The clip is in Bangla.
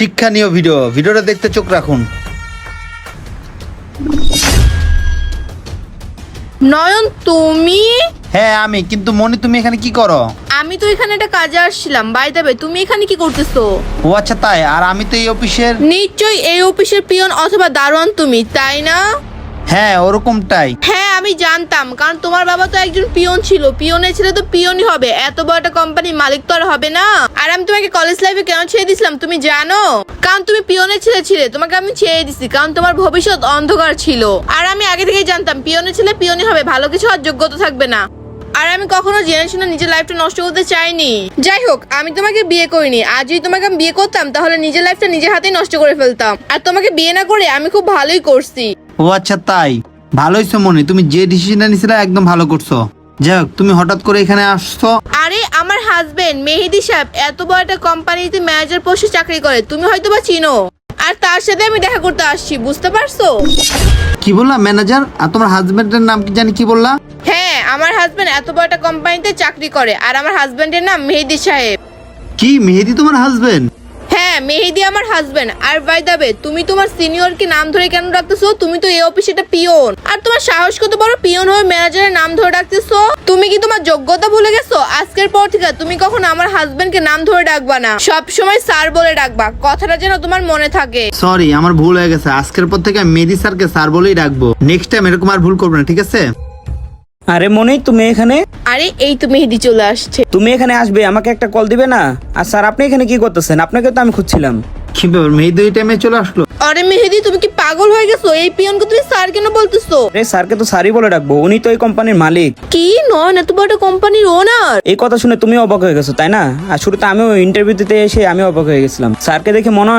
শিক্ষণীয় ভিডিও। ভিডিওটা দেখতে চোখ রাখুন। নয়ন তুমি? হ্যাঁ আমি। কিন্তু মনি তুমি এখানে কি করো? আমি তো এখানে একটা কাজে আসছিলাম। বাই দেবে তুমি এখানে কি করতেছো? ও আচ্ছা তাই। আর আমি তো এই অফিসের নিশ্চয়ই এই অফিসের পিয়ন অথবা দারোয়ান তুমি তাই না? হ্যাঁ ওরকমটাই হ্যাঁ আমি জানতাম, কারণ তোমার বাবা তো একজন পিয়ন ছিল। পিয়নের ছেলে তো পিয়নই হবে। এত বড় একটা কোম্পানির মালিক তো আর হবে না। আর আমি তোমাকে কলেজ লাইফে কেন ছেড়ে দিছিলাম তুমি জানো? কারণ তুমি পিয়নের ছেলে ছিলে, তোমাকে আমি ছেড়ে দিছি, কারণ তোমার ভবিষ্যৎ অন্ধকার ছিল। আর আমি আগে থেকেই জানতাম, পিয়নের ছেলে পিয়নই হবে, ভালো কিছু আর যোগ্যতা থাকবে না। আর আমি কখনো জেনে শুনে নিজের লাইফটা নষ্ট করতে চাইনি। যাই হোক, আমি তোমাকে বিয়ে করিনি। আজ যদি তোমাকে আমি বিয়ে করতাম, তাহলে নিজের লাইফটা নিজের হাতেই নষ্ট করে ফেলতাম। আর তোমাকে বিয়ে না করে আমি খুব ভালোই করছি। ও আচ্ছা তাই। ভালোই তো মনি তুমি যে ডিসিশনটা নিছিলে একদম ভালো করছ। যাই হোক তুমি হঠাৎ করে এখানে আসছো? আরে আমার হাজবেন্ড মেহেদি সাহেব এত বড় একটা কোম্পানিতে ম্যানেজার পোস্টে চাকরি করে তুমি হয়তো বা চিনো। আর তার সাথে আমি দেখা করতে আসছি বুঝতে পারছ? কি বললা ম্যানেজার আর তোমার হাজবেন্ডের নাম কি জানি কি বললা? হ্যাঁ আমার হাজবেন্ড এত বড় একটা কোম্পানিতে চাকরি করে আর আমার হাজবেন্ডের নাম মেহেদি সাহেব। কি মেহেদি তোমার হাজবেন্ড হ্যাঁ মেহেদি আমার হাজবেন্ড আর বাই দাবে তুমি তোমার সিনিয়র কি নাম ধরে কেন ডাকতেছো? তুমি তো এই অফিসে একটা পিয়ন। আর তোমার সাহস কত বড় পিয়ন হয়ে ম্যানেজারের নাম ধরে ডাকতেছো? তুমি কি তোমার যোগ্যতা ভুলে গেছো? আজকের পর থেকে তুমি কখন আমার হাজবেন্ডকে নাম ধরে ডাকবা না। সব সময় স্যার বলে ডাকবা। কথাটা যেন তোমার মনে থাকে। সরি আমার ভুল হয়ে গেছে। আজকের পর থেকে আমি মেহেদি স্যারকে স্যার বলেই ডাকবো। নেক্সট টাইম এরকম আর ভুল করব না ঠিক আছে? আরে মনি তুমি এখানে? আরে এই তো মেহেদি চলে আসছে। তুমি এখানে আসবে আমাকে একটা কল দিবে না? আর স্যার আপনি এখানে কি করতেছেন? আপনাকে তো আমি খুঁজছিলাম। কি ব্যাপার মেহেদি এই টাইমে চলে আসলো? আরে মেহেদি তুমি কি পাগল হয়ে গেছো? এই পিয়নকে তুমি স্যার কেন বলতেছো? আরে স্যারকে তো স্যারই বলে ডাকবো উনি তো এই কোম্পানির মালিক। কি? নয় এত বড় কোম্পানির ওনার এই কথা শুনে তুমি অবাক হয়ে গেছো তাই না? আর শুরুতে আমিও ইন্টারভিউ দিতে এসে আমি অবাক হয়ে গেছিলাম। স্যারকে দেখে মনে হয়